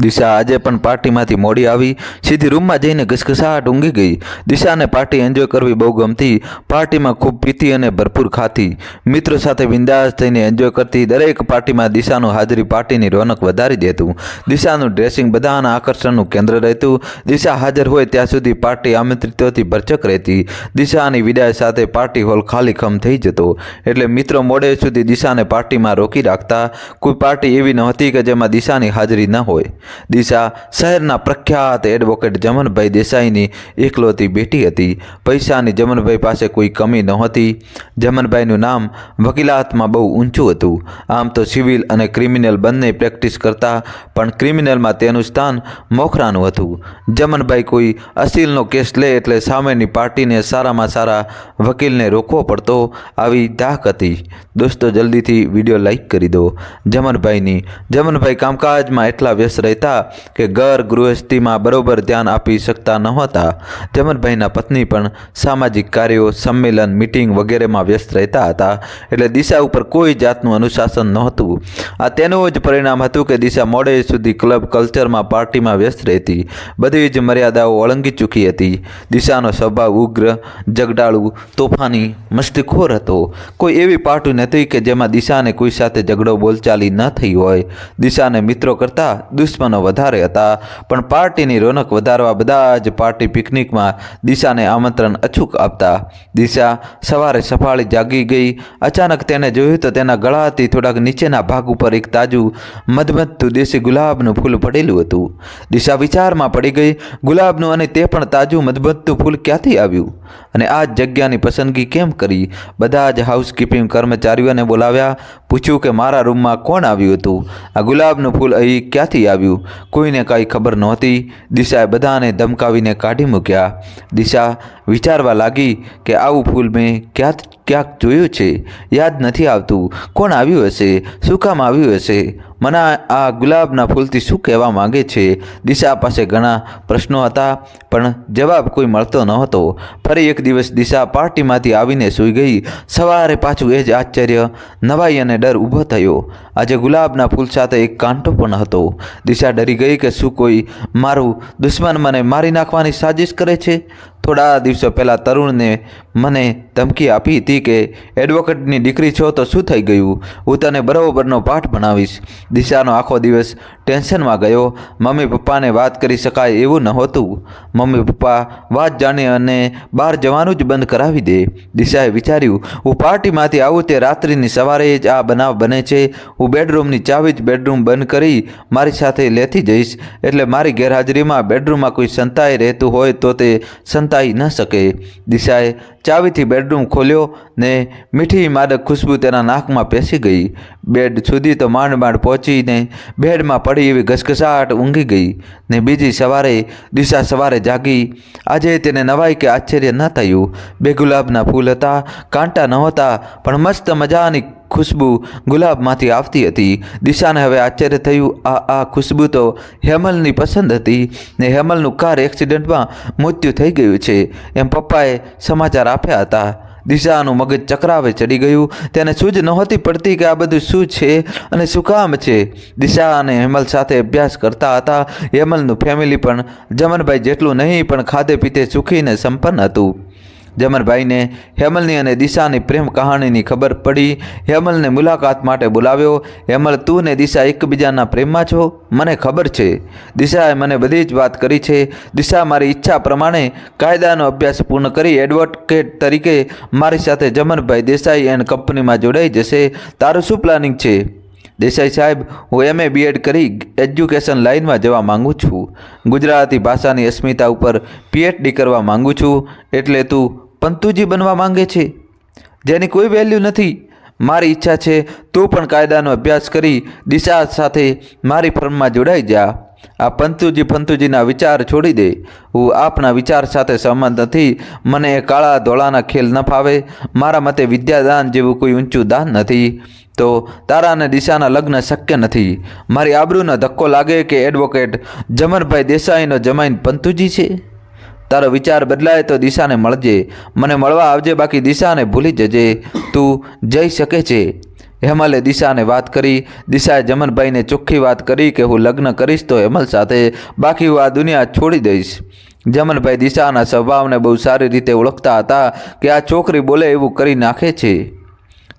દિશા આજે પણ પાર્ટીમાંથી મોડી આવી. સીધી રૂમમાં જઈને ઘસઘસાટ ઊંઘી ગઈ. દિશાને પાર્ટી એન્જોય કરવી બહુ ગમતી. પાર્ટીમાં ખૂબ પીતી અને ભરપૂર ખાતી. મિત્રો સાથે બિંદાસ થઈને એન્જોય કરતી દરેક પાર્ટીમાં દિશાનું હાજરી પાર્ટીની રોનક વધારી દેતું. દિશાનું ડ્રેસિંગ બધાના આકર્ષણનું કેન્દ્ર રહેતું. દિશા હાજર હોય ત્યાં સુધી પાર્ટી આમંત્રિતોથી ભરચક રહેતી. દિશાની વિદાય સાથે પાર્ટી હોલ ખાલી ખમ થઈ જતો. એટલે મિત્રો મોડે સુધી દિશાને પાર્ટીમાં રોકી રાખતા. કોઈ પાર્ટી એવી નહોતી કે જેમાં દિશાની હાજરી ન હોય. દિશા શહેરના પ્રખ્યાત એડવોકેટ જમનભાઈ દેસાઈની એકલોતી બેટી હતી. પૈસાની જમનભાઈ પાસે કોઈ કમી નહોતી. જમનભાઈનું નામ વકીલાતમાં બહુ ઊંચું હતું. આમ તો સિવિલ અને ક્રિમિનલ બંને પ્રેક્ટિસ કરતા, પણ ક્રિમિનલમાં તેનું સ્થાન મોખરાનું હતું. જમનભાઈ કોઈ અસીલનો કેસ લે એટલે સામેની પાર્ટીને સારામાં સારા વકીલને રોકવો પડતો આવી ધાક હતી. દોસ્તો, જલ્દીથી વીડિયો લાઈક કરી દો. જમનભાઈની, જમનભાઈ કામકાજમાં એટલા વ્યસ્ત રહેતા કે ઘર ગૃહસ્થિમાં બરોબર ધ્યાન આપી શકતા નહોતા. જમનભાઈના પત્ની પણ સામાજિક કાર્યો, સંમેલન, મિટિંગ વગેરેમાં વ્યસ્ત રહેતા હતા. એટલે દિશા ઉપર કોઈ જાતનું અનુશાસન નહોતું. આ તેનું જ પરિણામ હતું કે દિશા મોડે સુધી ક્લબ કલ્ચરમાં પાર્ટીમાં વ્યસ્ત રહેતી. બધી જ મર્યાદાઓ ઓળંગી ચૂકી હતી. દિશાનો સ્વભાવ ઉગ્ર, જગડાળુ, તોફાની, મસ્તીખોર હતો. કોઈ એવી પાર્ટી નથી કે જેમાં દિશાને કોઈ સાથે ઝઘડો બોલચાલી ન થઈ હોય. દિશાને મિત્રો કરતાં દુશ્મનો વધારે હતા. પણ પાર્ટીની રોનક વધારવા બધા જ પાર્ટી પિકનિકમાં દિશાને આમંત્રણ અચૂક આપતા. દિશા સવારે સફાળી જાગી ગઈ. અચાનક તેને જોયું તો તેના ગળાથી થોડાક નીચેના ભાગ ઉપર એક તાજું, મધમધતું દેશી ગુલાબનું ફૂલ પડેલું હતું. દિશા વિચારમાં પડી ગઈ, ગુલાબનું અને તે પણ તાજું, મધમધતું ફૂલ ક્યાંથી આવ્યું? અને આ જગ્યાની પસંદગી કેમ કરી? બધા જ હાઉસકીપિંગ કર્મચારીઓને બોલાવ્યા, પૂછ્યું કે મારા રૂમમાં કોણ આવ્યું હતું? આ ગુલાબનું ફૂલ અહીં ક્યાંથી આવ્યું? કોઈને કાંઈ ખબર નહોતી. દિશાએ બધાને ધમકાવીને કાઢી મૂક્યા. દિશા વિચારવા લાગી કે આવું ફૂલ મેં ક્યાં ક્યાંક જોયું છે? યાદ નથી આવતું. કોણ આવ્યું હશે? શું કામ આવ્યું હશે? મને આ ગુલાબના ફૂલથી શું કહેવા માંગે છે? દિશા પાસે ઘણા પ્રશ્નો હતા, પણ જવાબ કોઈ મળતો નહોતો. ફરી એક દિવસ દિશા પાર્ટીમાંથી આવીને સૂઈ ગઈ. સવારે પાછું એ જ આશ્ચર્ય, નવાઈ અને ડર ઊભો થયો. આજે ગુલાબના ફૂલ સાથે એક કાંટો પણ હતો. દિશા ડરી ગઈ કે શું કોઈ મારું દુશ્મન મને મારી નાખવાની સાજિશ કરે છે? થોડા દિવસો પહેલાં તરુણને મને ધમકી આપી હતી કે, એડવોકેટની દીકરી છો તો શું થઈ ગયું? હું તને બરાબરનો પાઠ ભણાવીશ. દિશાનો આખો દિવસ ટેન્શનમાં ગયો. મમ્મી પપ્પાને વાત કરી શકાય એવું નહોતું મમ્મી પપ્પા વાત જાણે અને બહાર જવાનું જ બંધ કરાવી દે. દિશાએ વિચાર્યું, હું પાર્ટીમાંથી આવું તે રાત્રિની સવારે જ આ બનાવ બને છે. હું બેડરૂમની ચાવી જ બેડરૂમ બંધ કરી મારી સાથે લેતી જઈશ. એટલે મારી ગેરહાજરીમાં બેડરૂમમાં કોઈ સંતાઈ રહેતું હોય તો તે સંતાઈ ન શકે. દિશાએ ચાવીથી બેડરૂમ ખોલ્યો ને મીઠી માદક ખુશ્બુ તેના નાકમાં પેસી ગઈ. બેડ સુધી તો માંડ માંડ પહોંચીને બેડમાં પડી એવી ઘસઘસાટ ઊંઘી ગઈ ને બીજી સવારે, દિશા સવારે જાગી. આજે તેને નવાઈ કે આશ્ચર્ય ન થયું. બે ગુલાબના ફૂલ હતા, કાંટા નહોતા, પણ મસ્ત મજાની ખુશ્બુ ગુલાબમાંથી આવતી હતી. દિશાને હવે આશ્ચર્ય થયું, આ આ ખુશ્બુ તો હેમલની પસંદ હતી ને હેમલનું કાર એક્સિડન્ટમાં મૃત્યુ થઈ ગયું છે. એમ પપ્પાએ સમાચાર આપ્યા હતા. દિશાનું મગજ ચક્રાવે ચડી ગયું. તેને સૂઝ નહોતી પડતી કે આ બધું શું છે અને શું કામ છે? દિશા અને હેમલ સાથે અભ્યાસ કરતા હતા. હેમલનું ફેમિલી પણ જમનભાઈ જેટલું નહીં પણ ખાધે પીતે સુખીને સંપન્ન હતું. જમરભાઈને હેમલની અને દિશાની પ્રેમ કહાણીની ખબર પડી. હેમલને મુલાકાત માટે બોલાવ્યો. હેમલ, તું ને દિશા એકબીજાના પ્રેમમાં છો? મને ખબર છે. દિશાએ મને બધી જ વાત કરી છે. દિશા મારી ઈચ્છા પ્રમાણે કાયદાનો અભ્યાસ પૂર્ણ કરી એડવોકેટ તરીકે મારી સાથે જમનભાઈ દેસાઈ એન્ડ કંપનીમાં જોડાઈ જશે. તારું શું પ્લાનિંગ છે? દેસાઈ સાહેબ, હું એમએ બીએડ કરી એજ્યુકેશન લાઇનમાં જવા માગું છું. ગુજરાતી ભાષાની અસ્મિતા ઉપર પીએચડી કરવા માગું છું. એટલે તું પંતુજી બનવા માંગે છે. જેની કોઈ વેલ્યુ નથી. મારી ઈચ્છા છે, તું પણ કાયદાનો અભ્યાસ કરી દિશા સાથે મારી ફર્મમાં જોડાઈ જા. આ પંતુજી પંતુજીના વિચાર છોડી દે. હું આપના વિચાર સાથે સહમત નથી. મને કાળા ધોળાના ખેલ ન ફાવે. મારા મતે વિદ્યાદાન જેવું કોઈ ઊંચું દાન નથી. તો તારા અને દિશાના લગ્ન શક્ય નથી. મારી આબરૂનો ધક્કો લાગે કે એડવોકેટ જમરભાઈ દેસાઈનો જમાઈન પંતુજી છે? તારો વિચાર બદલાય તો દિશાને મળજે. મને મળવા આવજે, બાકી દિશાને ભૂલી જજે. તું જઈ શકે છે. હેમલે દિશાને વાત કરી. દિશાએ જમનભાઈને ચોખ્ખી વાત કરી કે હું લગ્ન કરીશ તો હેમલ સાથે. બાકી હું આ દુનિયા છોડી દઈશ. જમનભાઈ દિશાના સ્વભાવને બહુ સારી રીતે ઓળખતા હતા કે આ છોકરી બોલે એવું કરી નાખે છે.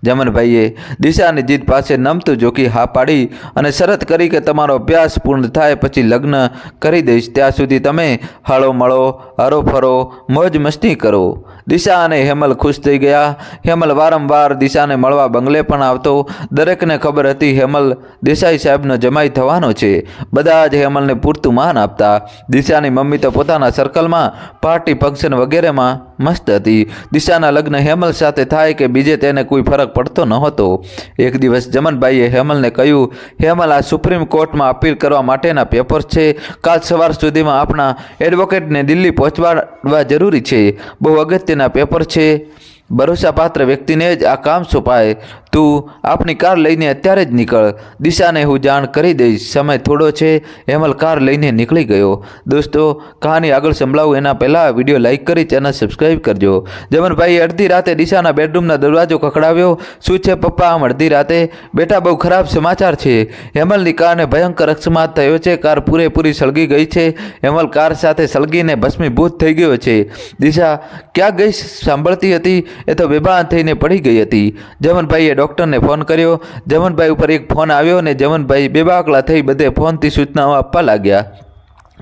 જમનભાઈએ દિશાની જીત પાસે નમતું જોખી હા પાડી અને શરત કરી કે તમારો અભ્યાસ પૂર્ણ થાય પછી લગ્ન કરી દઈશ. ત્યાં સુધી તમે હળો મળો, હરો ફરો, મોજ મસ્તી કરો. દિશા અને હેમલ ખુશ થઈ ગયા. હેમલ વારંવાર દિશાને મળવા બંગલે પણ આવતો. દરેકને ખબર હતી હેમલ દેસાઈ સાહેબનો જમાઈ થવાનો છે. બધા જ હેમલને પૂરતું માન આપતા. દિશાની મમ્મી તો પોતાના સર્કલમાં પાર્ટી ફંક્શન વગેરેમાં મસ્ત હતી. દિશાના લગ્ન હેમલ સાથે થાય કે બીજે તેને કોઈ ફરક પડતો નહોતો એક દિવસ જમનભાઈએ હેમલને કહ્યું, હેમલ, આ સુપ્રીમ કોર્ટમાં અપીલ કરવા માટેના પેપર છે. કાલ સવાર સુધીમાં આપણા એડવોકેટને દિલ્હી પહોંચવાડવા જરૂરી છે. બહુ અગત્યના પેપર છે. ભરોસાપાત્ર વ્યક્તિને જ આ કામ સોંપાય. તું આપની કાર લઈને અત્યારે જ નીકળ. દિશાને હું જાણ કરી દઈશ. સમય થોડો છે. હેમલ કાર લઈને નીકળી ગયો. દોસ્તો, કહાની આગળ સંભળાવું એના પહેલાં વીડિયો લાઇક કરી ચેનલ સબસ્ક્રાઈબ કરજો. જમનભાઈએ અડધી રાતે દિશાના બેડરૂમના દરવાજો ખખડાવ્યો. શું છે પપ્પા આમ અડધી રાતે? બેટા, બહુ ખરાબ સમાચાર છે. હેમલની કારને ભયંકર અકસ્માત થયો છે. કાર પૂરેપૂરી સળગી ગઈ છે. હેમલ કાર સાથે સળગીને ભસ્મીભૂત થઈ ગયો છે. દિશા, ક્યાં ગઈ? સાંભળતી હતી? એ તો બેભાન થઈને પડી ગઈ હતી. જમનભાઈએ ડૉક્ટરને ફોન કર્યો. જમનભાઈ ઉપર એક ફોન આવ્યો અને જમનભાઈ બેબાકલા થઈ બધે ફોનથી સૂચનાઓ આપવા લાગ્યા.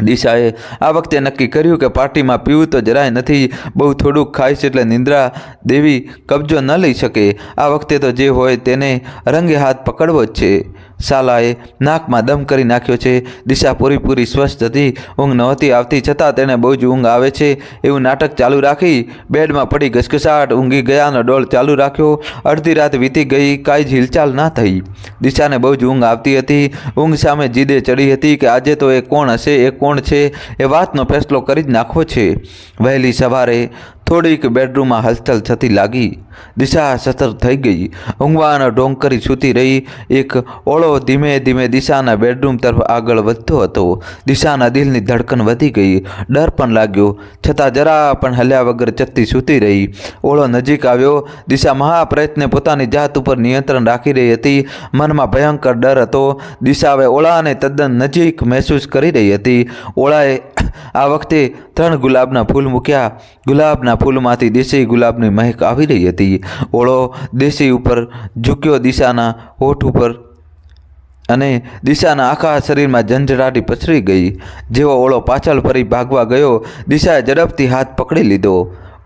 દિશાએ આ વખતે નક્કી કર્યું કે પાર્ટીમાં પીવું તો જરાય નથી. બહુ થોડુંક ખાઈશ એટલે નિંદ્રા દેવી કબજો ન લઈ શકે. આ વખતે તો જે હોય તેને રંગે હાથ પકડવો જ છે. શાલાએ નાકમાં દમ કરી નાખ્યો છે. દિશા પૂરીપૂરી સ્વસ્થ હતી. ઊંઘ નહોતી આવતી. છતાં તેને બહુ જ ઊંઘ આવે છે. એવું નાટક ચાલુ રાખી બેડમાં પડી ઘસઘસાટ ઊંઘી ગયાનો ડોળ ચાલુ રાખ્યો. અડધી રાત વીતી ગઈ. કાંઈ જ હિલચાલ ના થઈ. દિશાને બહુ જ ઊંઘ આવતી હતી. ઊંઘ સામે જીદે ચડી હતી કે આજે તો એ કોણ હશે? એ કોણ છે? એ વાતનો ફેસલો કરી જ નાખવો છે. વહેલી સવારે થોડીક બેડરૂમમાં હલચલ થતી લાગી. દિશા સતર થઈ ગઈ. ઊંઘવાનો ઢોંગ કરી સૂતી રહી. એક ઓળો ધીમે ધીમે દિશાના બેડરૂમ તરફ આગળ વધતો હતો. દિશાના દિલની ધડકન વધી ગઈ. ડર પણ લાગ્યો. છતાં જરા પણ હલ્યા વગર ચત્તી સૂતી રહી. ઓળો નજીક આવ્યો. દિશા મહાપ્રયત્ને પોતાની જાત ઉપર નિયંત્રણ રાખી રહી હતી. મનમાં ભયંકર ડર હતો. દિશા હવે ઓળાને તદ્દન નજીક મહેસૂસ કરી રહી હતી. ઓળાએ આ વખતે ત્રણ ગુલાબના ફૂલ મૂક્યા. ગુલાબના ફૂલમાંથી દેશી ગુલાબની મહેક આવી રહી હતી. ઓળો દેશી ઉપર ઝૂક્યો દિશાના હોઠ ઉપર અને દિશાના આખા શરીરમાં ઝંઝડાટી પસરી ગઈ. જેવો ઓળો પાછળ ફરી ભાગવા ગયો, દિશાએ ઝડપથી હાથ પકડી લીધો.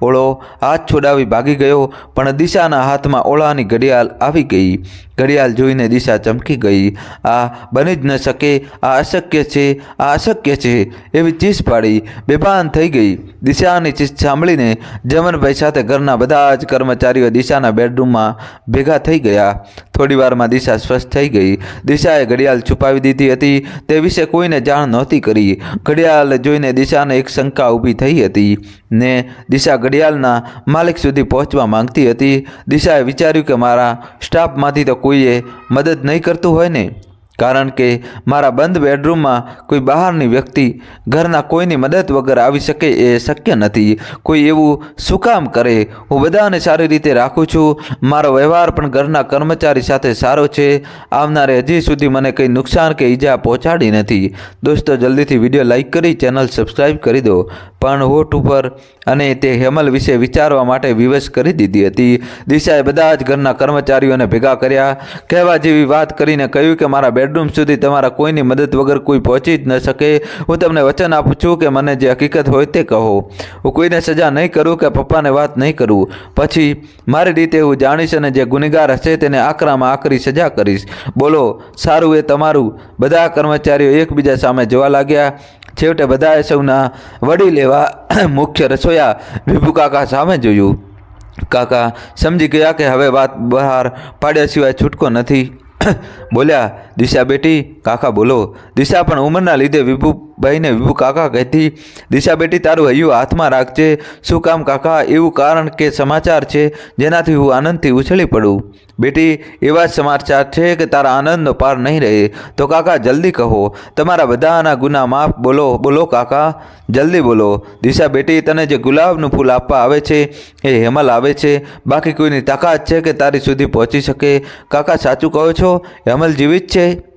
ઓળો હાથ છોડાવી ભાગી ગયો, પણ દિશાના હાથમાં ઓળાની ઘડિયાળ આવી ગઈ. ઘડિયાળ જોઈને દિશા ચમકી ગઈ. આ બની જ ન શકે, આ અશક્ય છે, આ અશક્ય છે, એવી ચીસ પાડી. બેભાન થઈ ગઈ. દિશાની ચીસ સાંભળીને જમનભાઈ સાથે ઘરના બધા જ કર્મચારીઓ દિશાના બેડરૂમમાં ભેગા થઈ ગયા. થોડીવારમાં દિશા સ્વસ્થ થઈ ગઈ. દિશાએ ઘડિયાળ છુપાવી દીધી હતી. તે વિશે કોઈને જાણ નહોતી કરી. ઘડિયાળ જોઈને દિશાને એક શંકા ઊભી થઈ હતી. ને દિશા ઘડિયાળના માલિક સુધી પહોંચવા માંગતી હતી. દિશાએ વિચાર્યું કે મારા સ્ટાફમાંથી તો કોઈએ મદદ નહીં કરતું હોય ને? કારણ કે મારા બંધ બેડરૂમમાં કોઈ બહારની વ્યક્તિ ઘરના કોઈની મદદ વગર આવી શકે એ શક્ય નથી. કોઈ એવું શું કામ કરે? હું બધાને સારી રીતે રાખું છું. મારો વ્યવહાર પણ ઘરના કર્મચારી સાથે સારો છે. આવનારે હજી સુધી મને કંઈ નુકસાન કે ઈજા પહોંચાડી નથી. દોસ્તો, જલ્દીથી વીડિયો લાઇક કરી, ચેનલ સબસ્ક્રાઈબ કરી દો. પણ હોટ ઉપર અને તે હેમલ વિશે વિચારવા માટે વિવશ કરી દીધી હતી. દિશાએ બધા જ ઘરના કર્મચારીઓને ભેગા કર્યા. કહેવા જેવી વાત કરીને કહ્યું કે મારા બેડરૂમ સુધી તમારા કોઈની મદદ વગર કોઈ પહોંચી જ ન શકે. હું તમને વચન આપું છું કે મને જે હકીકત હોય તે કહો. હું કોઈને સજા નહીં કરું કે પપ્પાને વાત નહીં કરું. પછી મારી રીતે હું જાણીશ અને જે ગુનેગાર હશે તેને આકરામાં આકરી સજા કરીશ. બોલો, સારું એ તમારું. બધા કર્મચારીઓ એકબીજા સામે જોવા લાગ્યા. છેવટે બધાએ સૌના વડી લેવા મુખ્ય રસોયા વિભુ કાકા સામે જોયું. કાકા સમજી ગયા કે હવે વાત બહાર પાડ્યા સિવાય છૂટકો નથી. બોલ્યા દિશા બેટી કાકા બોલો. દિશા પણ ઉંમરના લીધે વિભુ ભાઈને વિભુ કાકા કહેતી, દિશા બેટી, તારું હૈયું હાથમાં રાખજે. શું કામ કાકા? એવું કારણ કે સમાચાર છે જેનાથી હું આનંદથી ઉછળી પડું. બેટી, એવા જ સમાચાર છે કે તારા આનંદનો પાર નહીં રહે. તો કાકા, જલ્દી કહો. તમારા બધાના ગુના માફ બોલો બોલો કાકા. જલ્દી બોલો. દિશા બેટી, તને જે ગુલાબનું ફૂલ આપવા આવે છે, એ હેમલ આવે છે. બાકી કોઈની તાકાત છે કે તારી સુધી પહોંચી શકે. કાકા, સાચું કહો છો? હેમલ જીવિત છે?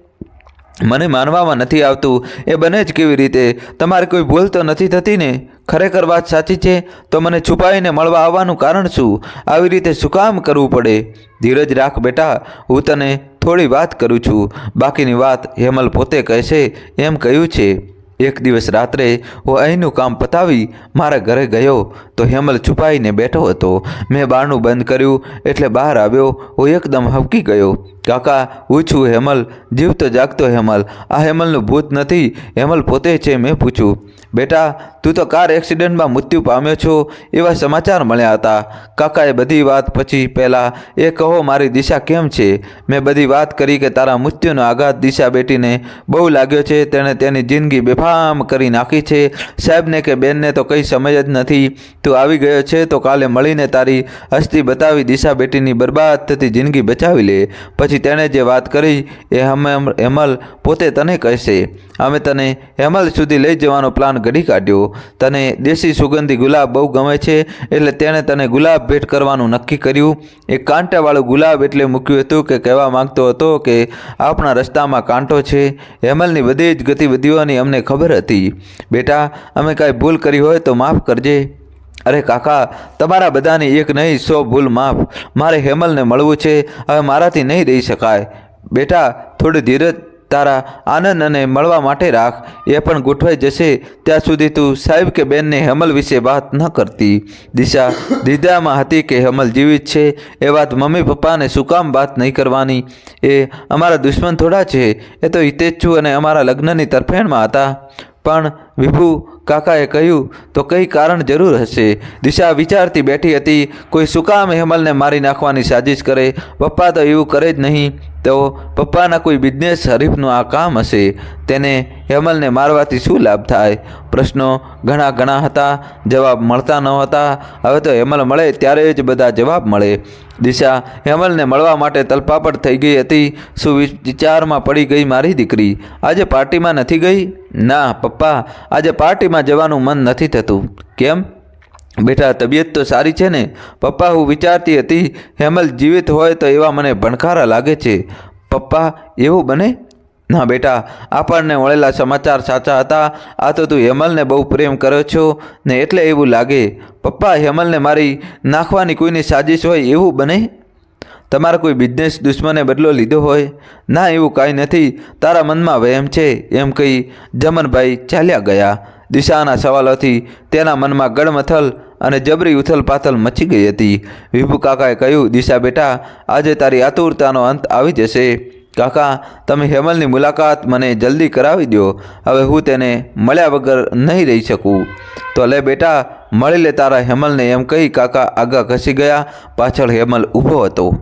મને માનવામાં નથી આવતું. એ બને જ કેવી રીતે? તમારે કોઈ ભૂલ તો નથી થતી ને? ખરેખર વાત સાચી છે? તો મને છુપાઈને મળવા આવવાનું કારણ શું? આવી રીતે શું કામ કરવું પડે? ધીરજ રાખ બેટા, હું તને થોડી વાત કરું છું. બાકીની વાત હેમલ પોતે કહેશે એમ કહ્યું છે. એક દિવસ રાત્રે હું અહીંનું કામ પતાવી મારા ઘરે ગયો. તો હેમલ છુપાઈને બેઠો હતો. મેં બારણું બંધ કર્યું એટલે બહાર આવ્યો. હું એકદમ હબકી ગયો. કાકા હું છું હેમલ જીવતો જાગતો હેમલ. આ હેમલનું ભૂત નથી. હેમલ પોતે છે. મેં પૂછ્યું. બેટા, તું તો કાર એક્સિડન્ટમાં મૃત્યુ પામ્યો છો, એવા સમાચાર મળ્યા હતા. કાકાએ બધી વાત પછી પહેલાં, એ કહો, મારી દિશા કેમ છે? મેં બધી વાત કરી કે તારા મૃત્યુનો આઘાત દિશા બેટીને બહુ લાગ્યો છે, તેણે તેની જિંદગી બેફામ કરી નાખી છે. સાહેબને કે બેનને તો કંઈ સમજ જ નથી. તું આવી ગયો છે તો કાલે મળીને તારી હસ્તી બતાવી દિશા બેટીની બરબાદ થતી જિંદગી બચાવી લે. પછી તેણે જે વાત કરી, એ હમ હેમલ પોતે તને કહેશે. અમે તને હેમલ સુધી લઈ જવાનો પ્લાન ઘડી કાઢ્યો. તને દેશી સુગંધી ગુલાબ બહુ ગમે છે, એટલે તેણે તને ગુલાબ ભેટ કરવાનું નક્કી કર્યું. એ કાંટાવાળું ગુલાબ એટલે મૂક્યું હતું કે કહેવા માંગતો હતો કે આપણા રસ્તામાં કાંટો છે. હેમલની બધી જ ગતિવિધિઓની અમને ખબર હતી. બેટા, અમે કાંઈ ભૂલ કરી હોય તો માફ કરજે. અરે કાકા, તમારા બધાની એક નહીં, સો ભૂલ માફ. મારે હેમલને મળવું છે. હવે મારાથી નહીં રહી શકાય. બેટા, થોડી ધીરજ તારા આનંદ મળવા માટે રાખ. એ પણ ગોઠવાઈ જશે. ત્યાં સુધી તું સાહેબ કે બેનને હેમલ વિશે વાત ન કરતી. દિશા, દીદામાં હતી કે હેમલ જીવિત છે? એ વાત મમ્મી પપ્પાને શું કામ વાત નહીં કરવાની? એ અમારા દુશ્મન થોડા છે. એ તો હિતેચ્છુ અને અમારા લગ્નની તરફેણમાં હતા. પણ વિભુ કાકાએ કહ્યું, તો કંઈ કારણ જરૂર હશે? દિશા વિચારતી બેઠી હતી, કોઈ શું કામ હેમલને મારી નાખવાની સાજિશ કરે. પપ્પા તો એવું કરે જ નહીં. તો પપ્પાના કોઈ બિઝનેસ હરીફનું આ કામ હશે? તેને હેમલને મારવાથી શું લાભ થાય? પ્રશ્નો ઘણા ઘણા હતા, જવાબ મળતા ન હતા. હવે તો હેમલ મળે ત્યારે જ બધા જવાબ મળે. દિશા હેમલને મળવા માટે તલપાપડ થઈ ગઈ હતી. શું વિચારમાં પડી ગઈ મારી દીકરી. આજે પાર્ટીમાં નથી ગઈ? ના, પપ્પા. આજે પાર્ટીમાં જવાનું મન નથી થતું. કેમ? બેટા, તબિયત તો સારી છે ને? પપ્પા હું વિચારતી હતી, હેમલ જીવિત હોય તો એવા મને ભણકારા લાગે છે. પપ્પા, એવું બને? ના બેટા, આપણને મળેલા સમાચાર સાચા હતા. આ તો તું હેમલને બહુ પ્રેમ કર્યો છો ને એટલે એવું લાગે. પપ્પા, હેમલને મારી નાખવાની કોઈની સાજિશ હોય એવું બને? તમારા કોઈ બિઝનેસ દુશ્મને બદલો લીધો હોય? ના, એવું કાંઈ નથી. તારા મનમાં વહેમ છે. એમ કહી જમનભાઈ ચાલ્યા ગયા. દિશાના સવાલોથી તેના મનમાં ગડમથલ અને જબરી ઉથલ પાથલ મચી ગઈ હતી. વિભુ કાકાએ કહ્યું, દિશા બેટા, આજે તારી આતુરતાનો અંત આવી જશે. કાકા, તમે હેમલની મુલાકાત મને જલ્દી કરાવી દો હવે હું તેને મળ્યા વગર નહીં રહી શકું. તો લે બેટા, મળી લે તારા હેમલને. એમ કહી કાકા આગા ઘસી ગયા. પાછળ હેમલ ઊભો હતો.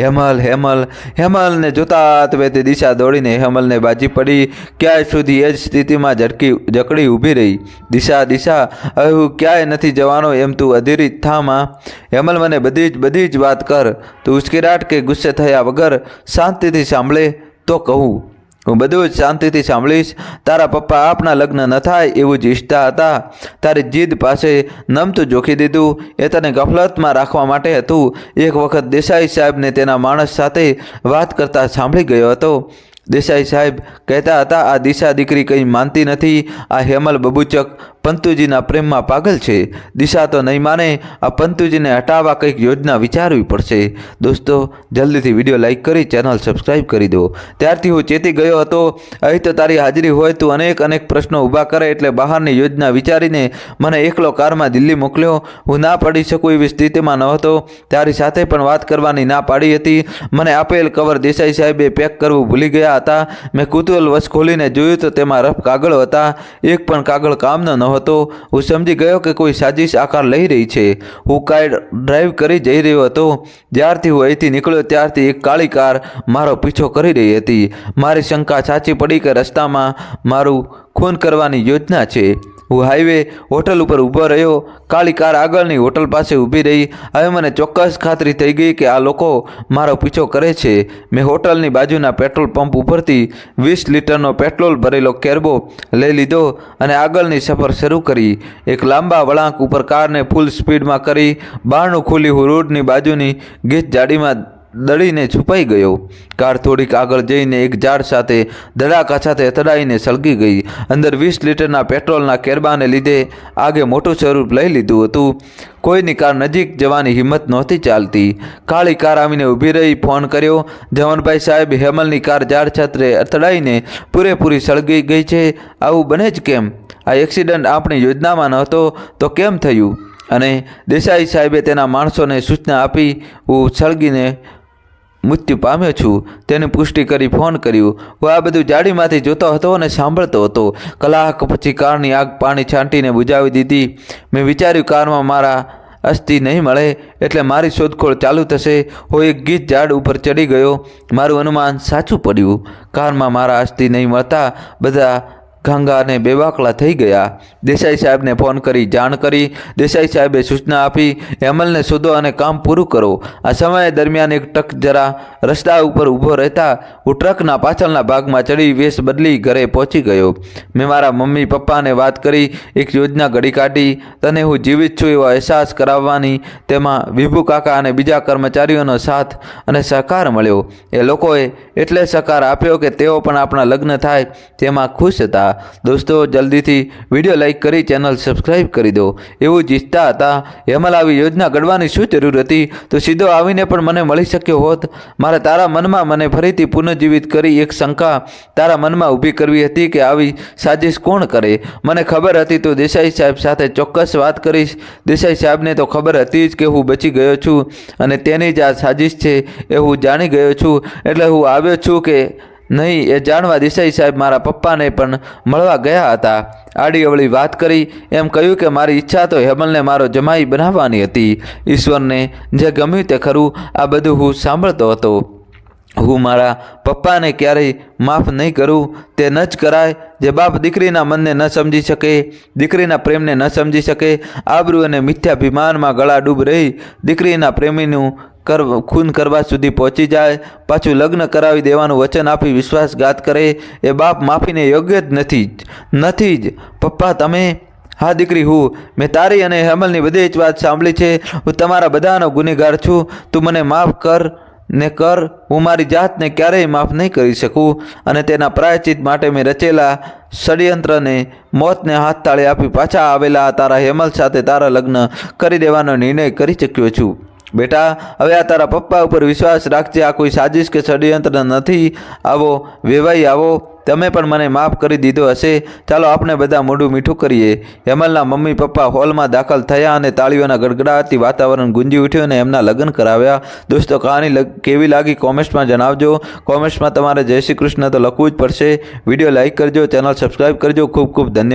હેમલ હેમલ, હેમલને જોતા જ તે દિશા દોડીને હેમલને બાજી પડી. ક્યાંય સુધી એ જ સ્થિતિમાં ઝડકી જકડી ઊભી રહી. દિશા દિશા હવે હું ક્યાંય નથી જવાનો એમ તું અધીરી થામાં. હેમલ મને બધી જ બધી જ વાત કર. તું ઉશ્કેરાટ કે ગુસ્સે થયા વગર શાંતિથી સાંભળે તો કહું. હું બધું જ શાંતિથી સાંભળીશ. તારા પપ્પા આપના લગ્ન ન થાય એવું જ ઈચ્છતા હતા. તારી જીદ પાસે નમતું જોખી દીધું. એ તને ગફલતમાં રાખવા માટે હતું. એક વખત દેસાઈ સાહેબને તેના માણસ સાથે વાત કરતા સાંભળી ગયો હતો. દેસાઈ સાહેબ કહેતા હતા, આ દિશા દીકરી કંઈ માનતી નથી. આ હેમલ બબુચક પંતુજીના પ્રેમમાં પાગલ છે. દિશા તો નહીં માને, આ પંતુજીને હટાવવા કંઈક યોજના વિચારવી પડશે. દોસ્તો, જલ્દીથી વીડિયો લાઇક કરી, ચેનલ સબસ્ક્રાઈબ કરી દો. ત્યારથી હું ચેતી ગયો હતો. અહીં તો તારી હાજરી હોય તું અનેક અનેક પ્રશ્નો ઊભા કરે એટલે બહારની યોજના વિચારીને મને એકલો કારમાં દિલ્હી મોકલ્યો. હું ના પડી શકું એવી સ્થિતિમાં નહોતો. તારી સાથે પણ વાત કરવાની ના પાડી હતી. મને આપેલ કવર દેસાઈ સાહેબે પેક કરવું ભૂલી ગયા હતા. મેં કુતૂહલ વશ ખોલીને જોયું તો તેમાં રફ કાગળો હતા. એક પણ કાગળ કામનો નહોતો. હું સમજી ગયો કે કોઈ સાજિશ આકાર લઈ રહી છે. હું કાર ડ્રાઈવ કરી જઈ રહ્યો હતો. જ્યારથી હું અહીંથી નીકળ્યો ત્યારથી એક કાળી કાર મારો પીછો કરી રહી હતી. મારી શંકા સાચી પડી કે રસ્તામાં મારું ખૂન કરવાની યોજના છે. હું હાઈવે હોટલ ઉપર ઊભો રહ્યો, કાળી કાર આગળની હોટલ પાસે ઊભી રહી. હવે મને ચોક્કસ ખાતરી થઈ ગઈ કે આ લોકો મારો પીછો કરે છે. મેં હોટલની બાજુના પેટ્રોલ પંપ ઉપરથી વીસ લીટરનો પેટ્રોલ ભરેલો કેરબો લઈ લીધો અને આગળની સફર શરૂ કરી. એક લાંબા વળાંક ઉપર કારને ફૂલ સ્પીડમાં કરી. બહારનું ખુલ્લી હું રોડની બાજુની ગીચ જાડીમાં દળીને છુપાઈ ગયો. કાર થોડીક આગળ જઈને એક ઝાડ સાથે, ધડાકા સાથે અથડાઈને સળગી ગઈ. અંદર વીસ લીટરના પેટ્રોલના કેરબાને લીધે આગે મોટું સ્વરૂપ લઈ લીધું હતું. કોઈની કાર નજીક જવાની હિંમત નહોતી ચાલતી. કાળી કાર આવીને ઊભી રહી, ફોન કર્યો. જવનભાઈ સાહેબ, હેમલની કાર ઝાડ છત્રે અથડાઈને પૂરેપૂરી સળગી ગઈ છે. આવું બને જ કેમ? આ એક્સિડન્ટ આપણી યોજનામાં નહોતો, તો કેમ થયું? અને દેસાઈ સાહેબે તેના માણસોને સૂચના આપી હું સળગીને મૃત્યુ પામ્યો છું. તેની પુષ્ટિ કરી ફોન કર્યું. હું આ બધું જાડીમાંથી જોતો હતો અને સાંભળતો હતો. કલાક પછી કારની આગ પાણી છાંટીને બુજાવી દીધી. મેં વિચાર્યું કારમાં મારા અસ્થિ નહીં મળે, એટલે મારી શોધખોળ ચાલુ થશે. હું એક ગીત ઝાડ ઉપર ચડી ગયો. મારું અનુમાન સાચું પડ્યું. કારમાં મારા અસ્થિ નહીં મળતા. બધા ગાંગા અને બેવાકલા થઈ ગયા. દેસાઈ સાહેબને ફોન કરી જાણ કરી. દેસાઈ સાહેબે સૂચના આપી, હેમલને શોધો અને કામ પૂરું કરો. આ સમય દરમિયાન એક ટ્રક જરા રસ્તા ઉપર ઊભો રહેતા હું ટ્રકના પાછળના ભાગમાં ચડી વેશ બદલી ઘરે પહોંચી ગયો. મેં મારા મમ્મી, પપ્પાને વાત કરી, એક યોજના ઘડી કાઢી. તને હું જીવિત છું એવો અહેસાસ કરાવવાની. તેમાં વિભુ કાકા અને બીજા કર્મચારીઓનો સાથ અને સહકાર મળ્યો. એ લોકોએ એટલે સહકાર આપ્યો કે તેઓ પણ આપણા લગ્ન થાય. તેમાં ખુશ હતા. દોસ્તો, જલ્દીથી વીડિયો લાઇક કરી, ચેનલ સબસ્ક્રાઈબ કરી દો. એવું જ ઈચ્છતા હતા. હેમલ આવી યોજના ઘડવાની શું જરૂર હતી? તો સીધો આવીને પણ મને મળી શક્યો હોત. મારે તારા મનમાં મને ફરીથી પુનર્જીવિત કરી એક શંકા તારા મનમાં ઊભી કરવી હતી કે આવી સાજિશ કોણ કરે? મને ખબર હતી તો દેસાઈ સાહેબ સાથે ચોક્કસ વાત કરીશ. દેસાઈ સાહેબને તો ખબર હતી જ કે હું બચી ગયો છું અને તેની જ આ સાજિશ છે એ હું જાણી ગયો છું. એટલે હું આવ્યો છું કે નહીં, એ જાણવા દેસાઈ સાહેબ મારા પપ્પાને પણ મળવા ગયા હતા. આડી અવળી વાત કરી, એમ કહ્યું કે મારી ઈચ્છા તો હેમલને મારો જમાઈ બનાવવાની હતી. ઈશ્વરને જે ગમ્યું તે ખરું, આ બધું હું સાંભળતો હતો. હું મારા પપ્પાને ક્યારેય માફ નહીં કરું, તે ન જ કરાય, જે બાપ દીકરીના મનને ન સમજી શકે, દીકરીના પ્રેમને ન સમજી શકે, આબરૂ અને મિથ્યાભિમાનમાં ગળા ડૂબ રહી દીકરીના પ્રેમીનું કર, ખૂન કરવા સુધી પહોંચી જાય, પાછું લગ્ન કરાવી દેવાનું વચન આપી વિશ્વાસઘાત કરે, એ બાપ માફીને યોગ્ય જ નથી જ નથી જ. પપ્પા, તમે, હા દીકરી, હું, મેં તારી અને હેમલની બધી જ વાત સાંભળી છે. હું તમારા બધાનો ગુનેગાર છું. તું મને માફ કર ને કર. હું મારી જાતને ક્યારેય માફ નહીં કરી શકું. અને તેના પ્રાયચિત માટે મેં રચેલા ષડયંત્રને મોતને હાથ તાળી આપી પાછા આવેલા તારા હેમલ સાથે તારા લગ્ન કરી દેવાનો નિર્ણય કરી ચૂક્યો છું. બેટા, હવે આ તારા પપ્પા ઉપર વિશ્વાસ રાખજે, આ કોઈ સાજિશ કે ષડયંત્ર નથી. આવો, વેવાઈ આવો. તમે પણ મને માફ કરી દીધો હશે. ચાલો આપણે બધા મોઢું મીઠું કરીએ. હેમલના મમ્મી પપ્પા હોલમાં દાખલ થયા અને તાળીઓના ગડગડાટથી વાતાવરણ ગુંજી ઉઠ્યું અને એમના લગ્ન કરાવ્યા. દોસ્તો, કહાની કેવી લાગી કોમેન્ટ્સમાં જણાવજો. કોમેન્ટ્સમાં તમારે જય શ્રી કૃષ્ણ તો લખવું જ પડશે. વીડિયો લાઈક કરજો, ચેનલ સબસ્ક્રાઈબ કરજો. ખૂબ ખૂબ ધન્યવાદ.